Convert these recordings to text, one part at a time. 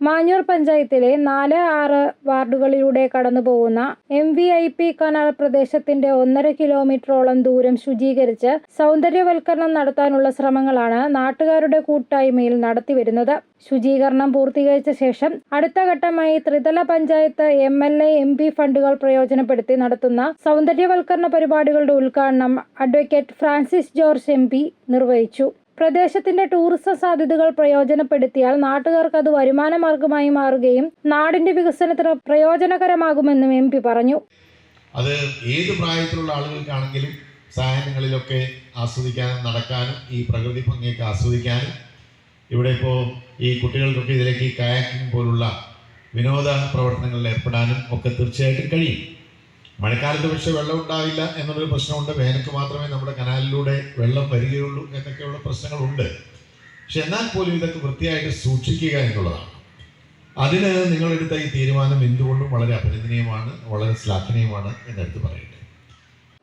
മാഞ്ഞൂർ പഞ്ചായത്തിലെ നാല് ആറ് വാർഡുകളിലൂടെ കടന്നുപോകുന്ന M V I P canal പ്രദേശത്തിന്റെ ഒന്നര കിലോമീറ്ററോളം ദൂരം ശുചീകരിച്ച് സൗന്ദര്യവൽക്കരണം നടത്താനുള്ള ശ്രമങ്ങളാണ് നാട്ടുകാരുടെ കൂട്ടായ്മയിൽ നടത്തിവരുന്നത്. ശുചീകരണം പൂർത്തീകരിച്ച ശേഷം അടുത്ത ഘട്ടമായി ത്രിതല panchayat M L A M P ഫണ്ടുകൾ പ്രയോജനപ്പെടുത്തി നടത്തുന്ന സൗന്ദര്യവൽക്കരണ പരിപാടികളുടെ ഉദ്ഘാടനം അഡ്വക്കേറ്റ് ഫ്രാൻസിസ് ജോർജ് എം നിർവഹിച്ചു. പ്രദേശത്തിന്റെ ടൂറിസം സാധ്യതകൾ പ്രയോജനപ്പെടുത്തിയാൽ നാട്ടുകാർക്ക് അത് വരുമാന മാർഗമായി മാറുകയും നാടിന്റെ വികസനത്തിന് പ്രയോജനകരമാകുമെന്നും എം പി പറഞ്ഞു. അത് ഏത് പ്രായത്തിലുള്ള ആളുകൾക്കാണെങ്കിലും സായാഹ്നങ്ങളിലൊക്കെ ആസ്വദിക്കാനും നടക്കാനും ഈ പ്രകൃതി ഭംഗിയൊക്കെ ആസ്വദിക്കാനും ഇവിടെ ഇപ്പോൾ ഈ കുട്ടികൾക്കൊക്കെ ഇതിലേക്ക് കയാക്കിംഗ് പോലുള്ള വിനോദ പ്രവർത്തനങ്ങളിൽ ഏർപ്പെടാനും ഒക്കെ തീർച്ചയായിട്ടും കഴിയും. മഴക്കാലത്ത് പക്ഷേ വെള്ളം ഉണ്ടാവില്ല എന്നുള്ളൊരു പ്രശ്നമുണ്ട്. വേനൽക്ക് മാത്രമേ നമ്മുടെ കനാലിലൂടെ വെള്ളം വരികയുള്ളൂ എന്നൊക്കെയുള്ള പ്രശ്നങ്ങളുണ്ട്. പക്ഷെ എന്നാൽ പോലും ഇതൊക്കെ വൃത്തിയായിട്ട് സൂക്ഷിക്കുക എന്നുള്ളതാണ്. അതിന് നിങ്ങളെടുത്ത ഈ തീരുമാനം എന്തുകൊണ്ടും വളരെ അഭിനന്ദനീയമാണ് വളരെ ശ്ലാഘനീയമാണ് എന്നെടുത്ത് പറയട്ടെ.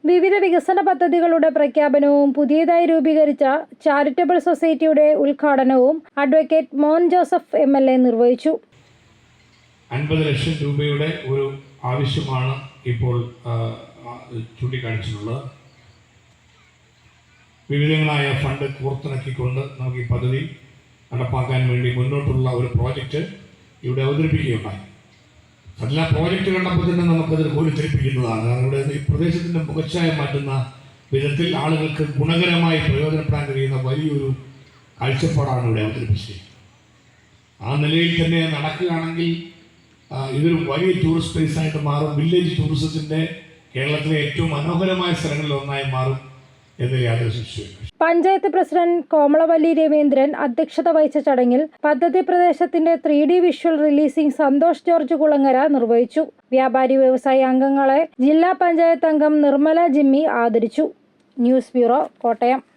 വിവിധ വികസന പദ്ധതികളുടെ പ്രഖ്യാപനവും പുതിയതായി രൂപീകരിച്ച ചാരിറ്റബിൾ സൊസൈറ്റിയുടെ ഉദ്ഘാടനവും അഡ്വക്കേറ്റ് മോൻ ജോസഫ് എ നിർവഹിച്ചു. അൻപത് ലക്ഷം രൂപയുടെ ഒരു ആവശ്യമാണ് ഇപ്പോൾ ചൂണ്ടിക്കാണിച്ചിട്ടുള്ളത്. വിവിധങ്ങളായ ഫണ്ട് കോർത്തിണക്കിക്കൊണ്ട് നമുക്ക് ഈ പദ്ധതി നടപ്പാക്കാൻ വേണ്ടി മുന്നോട്ടുള്ള ഒരു പ്രോജക്റ്റ് ഇവിടെ അവതരിപ്പിക്കുകയുണ്ടായി. എല്ലാ പ്രോജക്റ്റ് കണ്ടപ്പോൾ തന്നെ നമുക്കത് കോരിത്തിരിപ്പിക്കുന്നതാണ് കാരണം ഇവിടെ ഈ പ്രദേശത്തിന്റെ മുഖച്ഛായ മാറ്റുന്ന വിധത്തിൽ ആളുകൾക്ക് ഗുണകരമായി പ്രയോജനപ്പെടാൻ കഴിയുന്ന വലിയൊരു കാഴ്ചപ്പാടാണ് ഇവിടെ അവതരിപ്പിച്ചത്. ആ നിലയിൽ തന്നെ നടക്കുകയാണെങ്കിൽ ഇതൊരു വലിയ ടൂറിസ്റ്റ് പ്ലേസ് ആയിട്ട് മാറും. വില്ലേജ് ടൂറിസത്തിന്റെ കേരളത്തിലെ ഏറ്റവും മനോഹരമായ സ്ഥലങ്ങളിൽ ഒന്നായി മാറും എന്ന് പഞ്ചായത്ത് പ്രസിഡന്റ് കോമളവല്ലി രവീന്ദ്രൻ അധ്യക്ഷത വഹിച്ച ചടങ്ങിൽ പദ്ധതി പ്രദേശത്തിന്റെ three D visual releasing Santhosh George Kulangara നിർവഹിച്ചു. വ്യാപാരി വ്യവസായി അംഗങ്ങളെ ജില്ലാ പഞ്ചായത്ത് അംഗം നിർമ്മല ജിമ്മി ആദരിച്ചു. News bureau Kottayam.